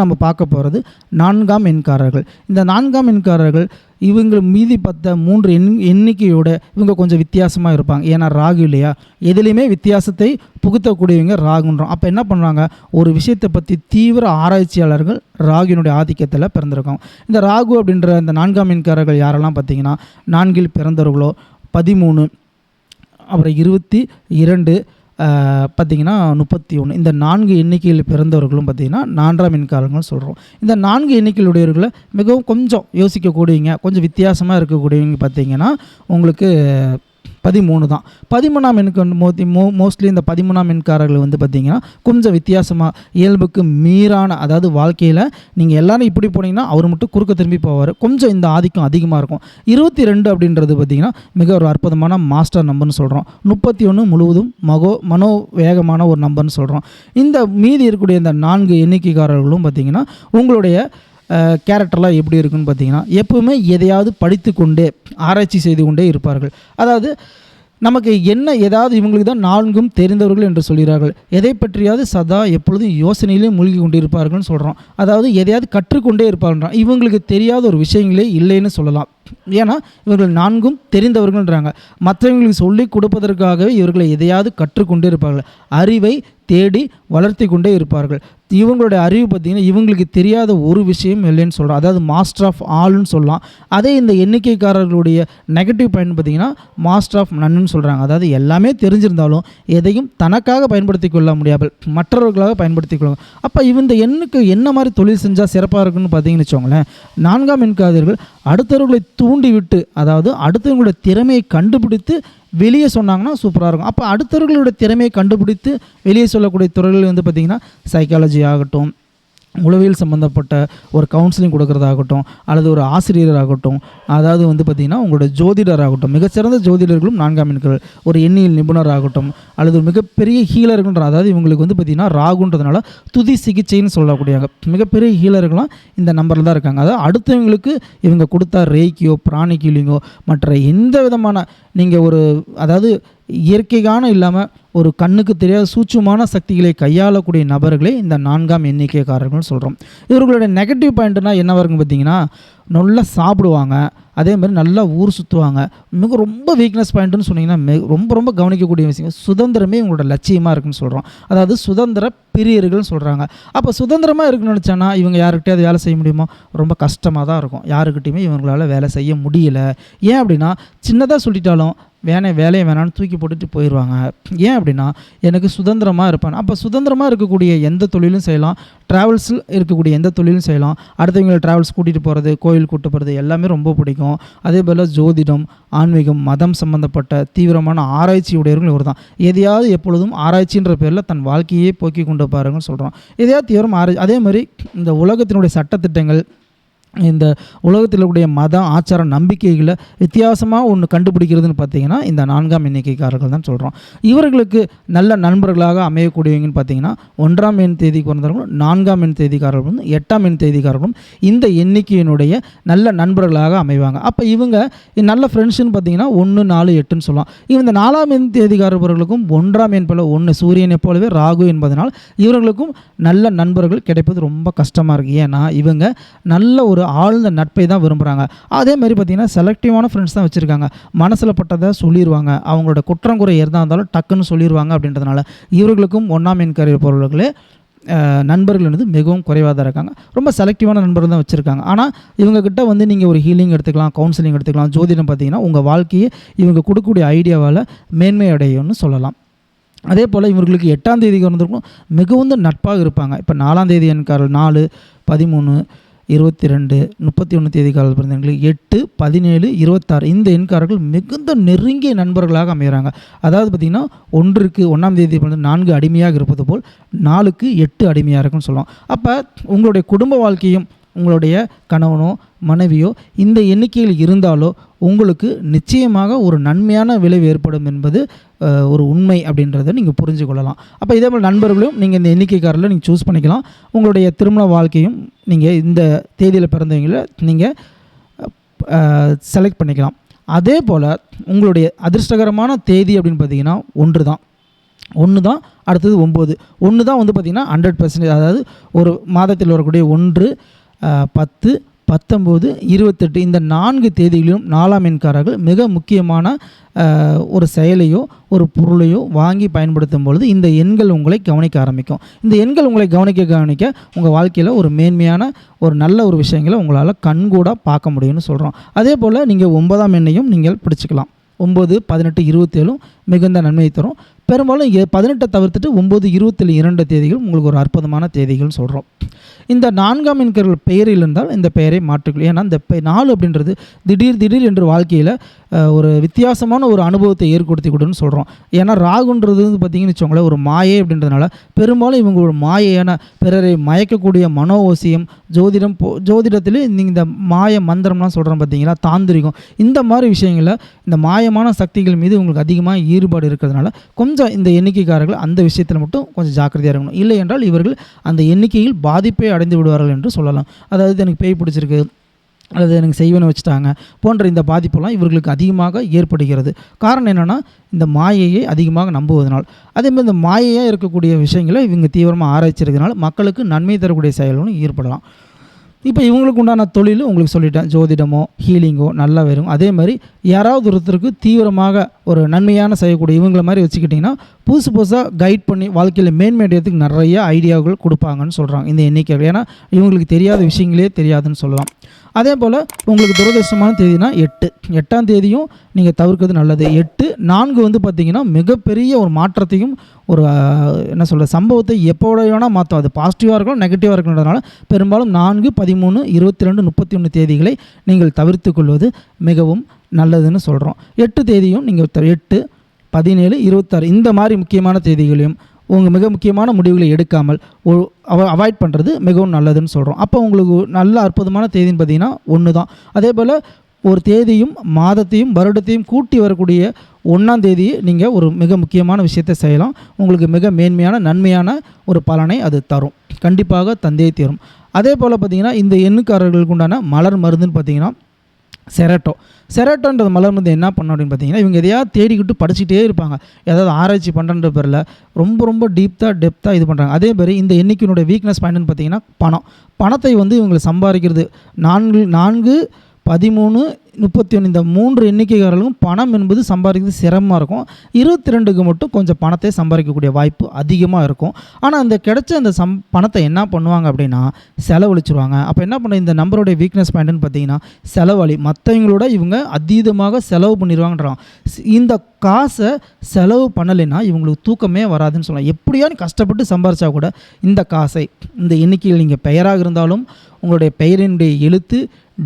நம்ம பார்க்க போகிறது நான்காம் எண்காரர்கள். இந்த நான்காம் எண்காரர்கள் இவங்க மீதி பத்த மூன்று எண் எண்ணிக்கையோட இவங்க கொஞ்சம் வித்தியாசமாக இருப்பாங்க. ஏன்னா ராகு இல்லையா? எதுலேயுமே வித்தியாசத்தை புகுத்தக்கூடியவங்க ராகுன்றோம். அப்போ என்ன பண்ணுறாங்க ஒரு விஷயத்தை பற்றி தீவிர ஆராய்ச்சியாளர்கள் ராகுனுடைய ஆதிக்கத்தில் பிறந்திருக்காங்க. இந்த ராகு அப்படின்ற இந்த நான்காம் எண்காரர்கள் யாரெல்லாம் பார்த்தீங்கன்னா நான்கில் பிறந்தவர்களோ பதிமூணு அப்புறம் இருபத்தி இரண்டு பார்த்திங்கன்னா முப்பத்தி ஒன்று இந்த நான்கு எண்ணிக்கையில் பிறந்தவர்களும் பார்த்திங்கன்னா நான்காம் எண்காரங்கள்னு சொல்கிறோம் இந்த நான்கு எண்ணிக்கையுடையவர்களை மிகவும் கொஞ்சம் யோசிக்கக்கூடியவங்க கொஞ்சம் வித்தியாசமாக இருக்கக்கூடியவங்க பார்த்திங்கன்னா உங்களுக்கு பதிமூணு தான். பதிமூணாம் எண்ணுக்கு வந்து மோதி மோ மோஸ்ட்லி இந்த பதிமூணாம் எண்காரர்கள் வந்து பார்த்திங்கன்னா கொஞ்சம் வித்தியாசமாக இயல்புக்கு மீறான அதாவது வாழ்க்கையில் நீங்கள் எல்லோரும் இப்படி போனீங்கன்னா அவர் மட்டும் குறுக்க திரும்பி போவார். கொஞ்சம் இந்த ஆதிக்கம் அதிகமாக இருக்கும். இருபத்தி ரெண்டு அப்படின்றது பார்த்திங்கன்னா மிக ஒரு அற்புதமான மாஸ்டர் நம்பர்னு சொல்கிறோம் முப்பத்தி ஒன்று முழுவதும் மகோ மனோ வேகமான ஒரு நம்பர்னு சொல்கிறோம் இந்த மீதி இருக்கக்கூடிய இந்த நான்கு எண்ணிக்கைக்காரர்களும் பார்த்திங்கன்னா உங்களுடைய கேரக்டர்லாம் எப்படி இருக்குன்னு பார்த்தீங்கன்னா எப்பவுமே எதையாவது படித்து கொண்டே ஆராய்ச்சி செய்து கொண்டே இருப்பார்கள். அதாவது நமக்கு என்ன ஏதாவது இவங்களுக்கு தான் நான்கும் தெரிந்தவர்கள் என்று சொல்கிறார்கள். எதை பற்றியாவது சதா எப்பொழுதும் யோசனையிலே மூழ்கி கொண்டிருப்பார்கள்னு சொல்கிறோம் அதாவது எதையாவது கற்றுக்கொண்டே இருப்பார்கள் இவங்களுக்கு தெரியாத ஒரு விஷயங்களே இல்லைன்னு சொல்லலாம். ஏன்னா இவர்கள் நான்கும் தெரிந்தவர்கள்ன்றாங்க. மற்றவங்களுக்கு சொல்லிக் கொடுப்பதற்காகவே இவர்களை எதையாவது கற்றுக்கொண்டே இருப்பார்கள். அறிவை தேடி வளர்த்தி கொண்டே இருப்பார்கள். இவங்களுடைய அறிவு பார்த்திங்கன்னா இவங்களுக்கு தெரியாத ஒரு விஷயம் இல்லைன்னு சொல்கிறோம் அதாவது மாஸ்டர் ஆஃப் ஆள்னு சொல்லலாம். அதே இந்த எண்ணிக்கைக்காரர்களுடைய நெகட்டிவ் பாயிண்ட் பார்த்திங்கன்னா மாஸ்டர் ஆஃப் நன்னு சொல்கிறாங்க அதாவது எல்லாமே தெரிஞ்சிருந்தாலும் எதையும் தனக்காக பயன்படுத்தி கொள்ள முடியாமல் மற்றவர்களாக பயன்படுத்தி கொள்ளும். அப்போ இந்த எண்ணுக்கு என்ன மாதிரி தொழில் செஞ்சால் சிறப்பாக இருக்குன்னு பார்த்தீங்கன்னு வச்சோங்களேன் நான்காம் எண்காதர்கள் அடுத்தவர்களை தூண்டிவிட்டு அதாவது அடுத்தவங்களுடைய திறமையை கண்டுபிடித்து வெளியே சொன்னாங்கன்னா சூப்பராக இருக்கும். அப்போ அடுத்தவர்களுடைய திறமையை கண்டுபிடித்து வெளியே சொல்லக்கூடிய துறைகள் வந்து பார்த்திங்கன்னா சைக்காலஜி ஆகட்டும் உளவியல் சம்மந்தப்பட்ட ஒரு கவுன்சிலிங் கொடுக்குறதாகட்டும் அல்லது ஒரு ஆசிரியராகட்டும் அதாவது வந்து பார்த்திங்கன்னா உங்களோட ஜோதிடராகட்டும் மிகச்சிறந்த ஜோதிடர்களும் நான்காம் எண்கள் ஒரு எண்ணியல் நிபுணராகட்டும் அல்லது ஒரு மிகப்பெரிய ஹீலர்கள்ன்ற அதாவது இவங்களுக்கு வந்து பார்த்திங்கன்னா ராகுன்றதுனால துதி சிகிச்சைன்னு சொல்லக்கூடியாங்க மிகப்பெரிய ஹீலர்கள்லாம் இந்த நம்பரில் தான் இருக்காங்க. அதாவது அடுத்தவங்களுக்கு இவங்க கொடுத்தா ரேக்கியோ பிராணி கீலிங்கோ மற்ற எந்த விதமான நீங்கள் ஒரு அதாவது இயற்கைக்கான இல்லாமல் ஒரு கண்ணுக்கு தெரியாத சூட்சுமான சக்திகளை கையாளக்கூடிய நபர்களே இந்த நான்காம் எண்ணிக்கைக்காரர்கள் சொல்கிறோம் இவர்களுடைய நெகட்டிவ் பாயிண்ட்னா என்ன வருங்க பார்த்தீங்கன்னா நல்லா சாப்பிடுவாங்க. அதே மாதிரி நல்லா ஊர் சுற்றுவாங்க மிக ரொம்ப வீக்னஸ் பாயிண்ட்டுன்னு சொன்னீங்கன்னா மிக ரொம்ப ரொம்ப கவனிக்கக்கூடிய விஷயம் சுதந்திரமே இவங்களோட லட்சியமாக இருக்குன்னு சொல்கிறோம் அதாவது சுதந்திர பிரியர்கள்னு சொல்கிறாங்க அப்போ சுதந்திரமாக இருக்குன்னு நினச்சானா இவங்க யாருக்கிட்டையாவது வேலை செய்ய முடியுமோ? ரொம்ப கஷ்டமாக தான் இருக்கும். யாருக்கிட்டையுமே இவங்களால வேலை செய்ய முடியல. ஏன் அப்படின்னா சின்னதாக சொல்லிட்டாலும் வேணை வேலையை வேணான்னு தூக்கி போட்டுட்டு போயிடுவாங்க ஏன் அப்படின்னா எனக்கு சுதந்திரமாக இருப்பேன். அப்போ சுதந்திரமாக இருக்கக்கூடிய எந்த தொழிலும் செய்யலாம். ட்ராவல்ஸில் இருக்கக்கூடிய எந்த தொழிலும் செய்யலாம். அடுத்தவங்களை ட்ராவல்ஸ் கூட்டிகிட்டு போகிறது கோயில் கூட்டு போகிறது எல்லாமே ரொம்ப பிடிக்கும். அதே போல் ஜோதிடம் ஆன்மீகம் மதம் சம்மந்தப்பட்ட தீவிரமான ஆராய்ச்சி உடையவர்கள் இவர் தான் எதையாவது எப்பொழுதும் ஆராய்ச்சின்ற பேரில் தன் வாழ்க்கையே போக்கி கொண்டு பாருங்கன்னு சொல்கிறோம் எதையாவது தீவிரம் ஆராய்ச்சி அதே மாதிரி இந்த உலகத்தினுடைய சட்டத்திட்டங்கள் இந்த உலகத்தில் இருக்கக்கூடிய மத ஆச்சார நம்பிக்கைகளை வித்தியாசமாக ஒன்று கண்டுபிடிக்கிறதுன்னு பார்த்தீங்கன்னா இந்த நான்காம் எண்ணிக்கைக்காரர்கள் தான் சொல்கிறோம் இவர்களுக்கு நல்ல நண்பர்களாக அமையக்கூடியவங்கன்னு பார்த்தீங்கன்னா ஒன்றாம் எண் தேதி பிறந்தவர்களும் நான்காம் எண் தேதிக்காரர்களும் எட்டாம் எண் தேதிக்காரர்களும் இந்த எண்ணிக்கையினுடைய நல்ல நண்பர்களாக அமைவாங்க. அப்போ இவங்க நல்ல ஃப்ரெண்ட்ஸ்னு பார்த்தீங்கன்னா ஒன்று நாலு எட்டுன்னு சொல்லலாம். இந்த நாலாம் எண் தேதிக்காரர்களுக்கும் ஒன்றாம் எண் போல ஒன்று சூரியனை போலவே ராகு என்பதனால் இவர்களுக்கும் நல்ல நண்பர்கள் கிடைப்பது ரொம்ப கஷ்டமாக இருக்குது ஏன்னா இவங்க நல்ல ஒரு ஆழ்ந்த நட்பை தான் விரும்புகிறாங்க அதே மாதிரி பார்த்திங்கன்னா செலக்டிவான ஃப்ரெண்ட்ஸ் தான் வச்சுருக்காங்க. மனசில் பட்டதை சொல்லிடுவாங்க அவங்களோட குற்றம் குறை எதாக இருந்தாலும் டக்குன்னு சொல்லிடுவாங்க அப்படின்றதுனால இவர்களுக்கும் ஒன்றாம் என் கரியர் பொருள்களே நண்பர்கள் வந்து மிகவும் குறைவாக தான் இருக்காங்க. ரொம்ப செலக்டிவான நண்பர்கள் தான் வச்சுருக்காங்க. ஆனால் இவங்கக்கிட்ட வந்து நீங்கள் ஒரு ஹீலிங் எடுத்துக்கலாம் கவுன்சிலிங் எடுத்துக்கலாம் ஜோதிடம் பார்த்தீங்கன்னா உங்கள் வாழ்க்கையை இவங்க கொடுக்கக்கூடிய ஐடியாவால் மேன்மை அடையும்னு சொல்லலாம். அதே போல் இவர்களுக்கு எட்டாம் தேதிக்கு வந்திருக்கும் மிகவும் நட்பாக இருப்பாங்க. இப்போ நாலாம் தேதி எண்காரர்கள் நாலு பதிமூணு இருபத்தி ரெண்டு முப்பத்தி ஒன்று தேதி கால பிறந்தவங்களுக்கு எட்டு பதினேழு இருபத்தாறு. இந்த எண்காரர்கள் மிகுந்த நெருங்கிய நண்பர்களாக அமைகிறாங்க. அதாவது பார்த்திங்கன்னா ஒன்றுக்கு ஒன்றாம் தேதி பிறந்த நான்கு அடிமையாக இருப்பது போல் நாலுக்கு எட்டு அடிமையாக இருக்குன்னு சொல்லுவோம் அப்போ உங்களுடைய குடும்ப வாழ்க்கையும் உங்களுடைய கணவனோ மனைவியோ இந்த எண்ணிக்கையில் இருந்தாலோ உங்களுக்கு நிச்சயமாக ஒரு நன்மையான விளைவு ஏற்படும் என்பது ஒரு உண்மை அப்படின்றத நீங்கள் புரிஞ்சு கொள்ளலாம். அப்போ இதே போல் நண்பர்களும் நீங்கள் இந்த எண்ணிக்கைக்காரில் நீங்கள் சூஸ் பண்ணிக்கலாம். உங்களுடைய திருமண வாழ்க்கையும் நீங்கள் இந்த தேதியில் பிறந்தவங்கள நீங்கள் செலக்ட் பண்ணிக்கலாம். அதே போல் உங்களுடைய அதிர்ஷ்டகரமான தேதி அப்படின்னு பார்த்தீங்கன்னா ஒன்று தான் ஒன்று தான் அடுத்தது ஒம்பது. ஒன்று தான் வந்து பார்த்திங்கன்னா ஹண்ட்ரட் பர்சன்டேஜ் அதாவது ஒரு மாதத்தில் வரக்கூடிய ஒன்று பத்து பத்தொம்போது இருபத்தெட்டு இந்த நான்கு தேதிகளிலும் நாலாம் எண்காரர்கள் மிக முக்கியமான ஒரு செயலையோ ஒரு பொருளையோ வாங்கி பயன்படுத்தும் பொழுது இந்த எண்கள் உங்களை கவனிக்க ஆரம்பிக்கும். இந்த எண்கள் உங்களை கவனிக்க கவனிக்க உங்கள் வாழ்க்கையில் ஒரு மேன்மையான ஒரு நல்ல ஒரு விஷயங்களை உங்களால் கண்கூடாக பார்க்க முடியும்னு சொல்கிறோம் அதே போல் நீங்கள் ஒன்பதாம் எண்ணையும் நீங்கள் பிடிச்சிக்கலாம். ஒம்பது பதினெட்டு இருபத்தேழும் மிகுந்த நன்மையை தரும். பெரும்பாலும் பதினெட்டை தவிர்த்துட்டு ஒம்பது இருபத்தில் இரண்டு தேதிகள் உங்களுக்கு ஒரு அற்புதமான தேதிகள்னு சொல்கிறோம் இந்த நான்காம் என்கிற பெயரில் இருந்தால் இந்த பெயரை மாற்றிக்கொள்ளும் ஏன்னா இந்த பெ நாலு அப்படின்றது திடீர் திடீர் என்று வாழ்க்கையில் ஒரு வித்தியாசமான ஒரு அனுபவத்தை ஏற்படுத்தி கொடுன்னு சொல்கிறோம் ஏன்னா ராகுன்றது வந்து பார்த்திங்கன்னு வச்சுக்கோங்களேன் ஒரு மாயை அப்படின்றதுனால பெரும்பாலும் இவங்க ஒரு மாயையான பிறரை மயக்கக்கூடிய மனோவசியம் ஜோதிடம் போ ஜோதிடத்திலே நீங்கள் இந்த மாய மந்திரம்லாம் சொல்கிறோம் பார்த்தீங்களா தாந்திரிகம். இந்த மாதிரி விஷயங்களில் இந்த மாயமான சக்திகள் மீது உங்களுக்கு அதிகமாக ஈடுபாடு இருக்கிறதுனால கொஞ்சம் இந்த எண்ணிக்கைக்காரர்கள் அந்த விஷயத்தில் மட்டும் கொஞ்சம் ஜாக்கிரதையாக இருக்கணும். இல்லை என்றால் இவர்கள் அந்த எண்ணிக்கையில் பாதிப்பை அடைந்து விடுவார்கள் என்று சொல்லலாம். அதாவது எனக்கு பேய் பிடிச்சிருக்கு அல்லது எனக்கு செய்வனை வச்சுட்டாங்க போன்ற இந்த பாதிப்பெல்லாம் இவர்களுக்கு அதிகமாக ஏற்படுகிறது. காரணம் என்னென்னா இந்த மாயையை அதிகமாக நம்புவதனால். அதேமாதிரி இந்த மாயையாக இருக்கக்கூடிய விஷயங்களை இவங்க தீவிரமாக ஆராய்ச்சி இருக்கிறதுனால மக்களுக்கு நன்மை தரக்கூடிய செயல்களும் ஏற்படலாம். இப்போ இவங்களுக்கு உண்டான தொழில் உங்களுக்கு சொல்லிட்டேன். ஜோதிடமோ ஹீலிங்கோ நல்லா வரும். அதே மாதிரி யாராவது ஒருத்தருக்கு தீவிரமாக ஒரு நன்மையான செய்யக்கூடிய இவங்கள மாதிரி வச்சுக்கிட்டிங்கன்னா புதுசு புதுசாக கைட் பண்ணி வாழ்க்கையில் மேன்மேடியத்துக்கு நிறைய ஐடியாக்கள் கொடுப்பாங்கன்னு சொல்கிறாங்க இந்த எண்ணிக்கைகள். ஏன்னா இவங்களுக்கு தெரியாத விஷயங்களே தெரியாதுன்னு சொல்லலாம். அதே போல் உங்களுக்கு துரதிருஷ்டமான தேதினா எட்டு. எட்டாம் தேதியும் நீங்கள் தவிர்க்கிறது நல்லது. எட்டு நான்கு வந்து பார்த்திங்கன்னா மிகப்பெரிய ஒரு மாற்றத்தையும் ஒரு என்ன சொல்கிற சம்பவத்தை எப்போட வேணால் மாற்றும். அது பாசிட்டிவாக இருக்கணும் நெகட்டிவாக இருக்கணுன்றதுனால பெரும்பாலும் நான்கு பதிமூணு இருபத்தி ரெண்டு முப்பத்தி ஒன்று தேதிகளை நீங்கள் தவிர்த்து கொள்வது மிகவும் நல்லதுன்னு சொல்கிறோம் எட்டு தேதியும் நீங்கள் எட்டு பதினேழு இருபத்தாறு இந்த மாதிரி முக்கியமான தேதிகளையும் உங்கள் மிக முக்கியமான முடிவுகளை எடுக்காமல் அவாய்ட் பண்ணுறது மிகவும் நல்லதுன்னு சொல்கிறோம் அப்போ உங்களுக்கு நல்ல அற்புதமான தேதின்னு பார்த்தீங்கன்னா ஒன்று தான் அதே போல் ஒரு தேதியும் மாதத்தையும் வருடத்தையும் கூட்டி வரக்கூடிய ஒன்றாம் தேதி நீங்கள் ஒரு மிக முக்கியமான விஷயத்தை செய்யலாம். உங்களுக்கு மிக மேன்மையான நன்மையான ஒரு பலனை அது தரும். கண்டிப்பாக தந்தையை தரும். அதே போல் பார்த்தீங்கன்னா இந்த எண்ணுக்காரர்களுக்கு உண்டான மலர் மருந்துன்னு பார்த்தீங்கன்னா செரட்டோ. செரட்டோன்றது மலர் வந்து என்ன பண்ணும் அப்படின்னு பார்த்தீங்கன்னா இவங்க எதையாவது தேடிக்கிட்டு படிச்சுட்டே இருப்பாங்க. ஏதாவது ஆராய்ச்சி பண்ணுறன்ற பேரில் ரொம்ப ரொம்ப டீப்த்தாக டெப்த்தாக இது பண்ணுறாங்க அதே மாதிரி இந்த எண்ணிக்கையினுடைய வீக்னஸ் பாயிண்ட்னு பார்த்தீங்கன்னா பணம். பணத்தை வந்து இவங்களை சம்பாதிக்கிறது நான்கு நான்கு பதிமூணு முப்பத்தி ஒன்று இந்த மூன்று எண்ணிக்கைக்காரர்களுக்கும் பணம் என்பது சம்பாதிக்கிறது சிரமமாக இருக்கும். இருபத்தி ரெண்டுக்கு மட்டும் கொஞ்சம் பணத்தை சம்பாதிக்கக்கூடிய வாய்ப்பு அதிகமாக இருக்கும். ஆனால் அந்த கிடைச்ச அந்த சம் பணத்தை என்ன பண்ணுவாங்க அப்படின்னா செலவழிச்சிருவாங்க. அப்போ என்ன பண்ண இந்த நம்பருடைய வீக்னஸ் பாயிண்ட்னு பார்த்தீங்கன்னா செலவழி மற்றவங்களோட இவங்க அதீதமாக செலவு பண்ணிடுவாங்கன்றாங்க இந்த காசை செலவு பண்ணலைன்னா இவங்களுக்கு தூக்கமே வராதுன்னு சொல்லலாம். எப்படியானு கஷ்டப்பட்டு சம்பாரிச்சா கூட இந்த காசை இந்த எண்ணிக்கையில் நீங்கள் பெயராக இருந்தாலும் உங்களுடைய பெயரினுடைய எழுத்து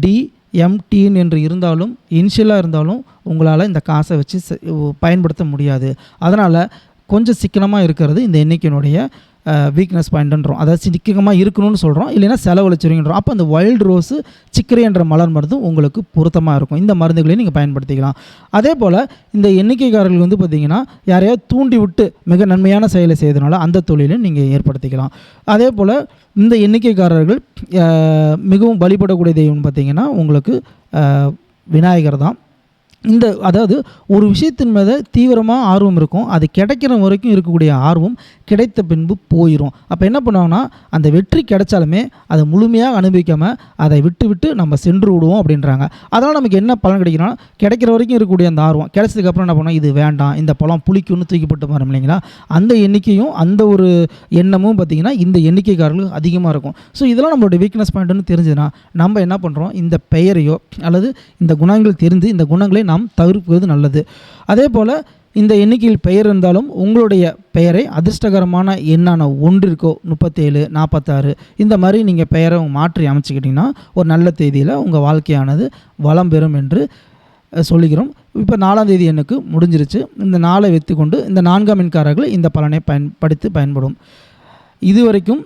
டி எம்டின் என்று இருந்தாலும் இனிஷியலாக இருந்தாலும் உங்களால் இந்த காசை வச்சு பயன்படுத்த முடியாது. அதனால் கொஞ்சம் சிக்கனமாக இருக்கிறது இந்த எண்ணிக்கையினுடைய வீக்னஸ் பாயிண்ட்ன்றோம் அதாவது சிக்கனமாக இருக்கணும்னு சொல்கிறோம் இல்லைன்னா செலவழிச்சிருங்கன்றோம். அப்போ அந்த வைல்டு ரோஸு சிக்கரை என்ற மலர் மருந்தும் உங்களுக்கு பொருத்தமாக இருக்கும். இந்த மருந்துகளையும் நீங்கள் பயன்படுத்திக்கலாம். அதே போல் இந்த எண்ணிக்கைக்காரர்கள் வந்து பார்த்திங்கன்னா யாரையாவது தூண்டி விட்டு மிக நன்மையான செயலை செய்யறதுனால அந்த தொழிலை நீங்கள் ஏற்படுத்திக்கலாம். அதே போல் இந்த எண்ணிக்கைக்காரர்கள் மிகவும் வழிபடக்கூடிய தெய்வம்னு பார்த்தீங்கன்னா உங்களுக்கு விநாயகர் தான். இந்த அதாவது ஒரு விஷயத்தின் மீது தீவிரமாக ஆர்வம் இருக்கும் அது கிடைக்கிற வரைக்கும் இருக்கக்கூடிய ஆர்வம் கிடைத்த பின்பு போயிடும் அப்போ என்ன பண்ணுவாங்கன்னா அந்த வெற்றி கிடைச்சாலுமே அதை முழுமையாக அனுபவிக்காமல் அதை விட்டு விட்டு நம்ம சென்று விடுவோம் அப்படின்றாங்க. அதனால் நமக்கு என்ன பலன் கிடைக்கணும்னா கிடைக்கிற வரைக்கும் இருக்கக்கூடிய அந்த ஆர்வம். கிடைச்சதுக்கப்புறம் என்ன பண்ணோம் இது வேண்டாம் இந்த பழம் புளிக்குன்னு தூக்கிப்பட்டு வரும் இல்லைங்களா? அந்த எண்ணிக்கையும் அந்த ஒரு எண்ணமும் பார்த்திங்கன்னா இந்த எண்ணிக்கைக்காரர்களுக்கு அதிகமாக இருக்கும். ஸோ இதெல்லாம் நம்மளுடைய வீக்னஸ் பாயிண்ட்னு தெரிஞ்சதுன்னா நம்ம என்ன பண்ணுறோம் இந்த பெயரையோ அல்லது இந்த குணங்கள் தெரிந்து இந்த குணங்களை நாம் தவிர்ப்பது நல்லது. அதே போல் இந்த எண்ணிக்கையில் பெயர் இருந்தாலும் உங்களுடைய பெயரை அதிர்ஷ்டகரமான எண்ணான ஒன்றிற்கோ முப்பத்தேழு நாற்பத்தாறு இந்த மாதிரி நீங்கள் பெயரை மாற்றி அமைச்சிக்கிட்டிங்கன்னா ஒரு நல்ல தேதியில் உங்கள் வாழ்க்கையானது வளம் பெறும் என்று சொல்லுகிறோம் இப்போ நாலாம் தேதி எனக்கு முடிஞ்சிருச்சு. இந்த நாளை வைத்துக்கொண்டு இந்த நான்காம் மின்காரர்கள் இந்த பலனை பயன்படுத்தி பயன்படும். இதுவரைக்கும்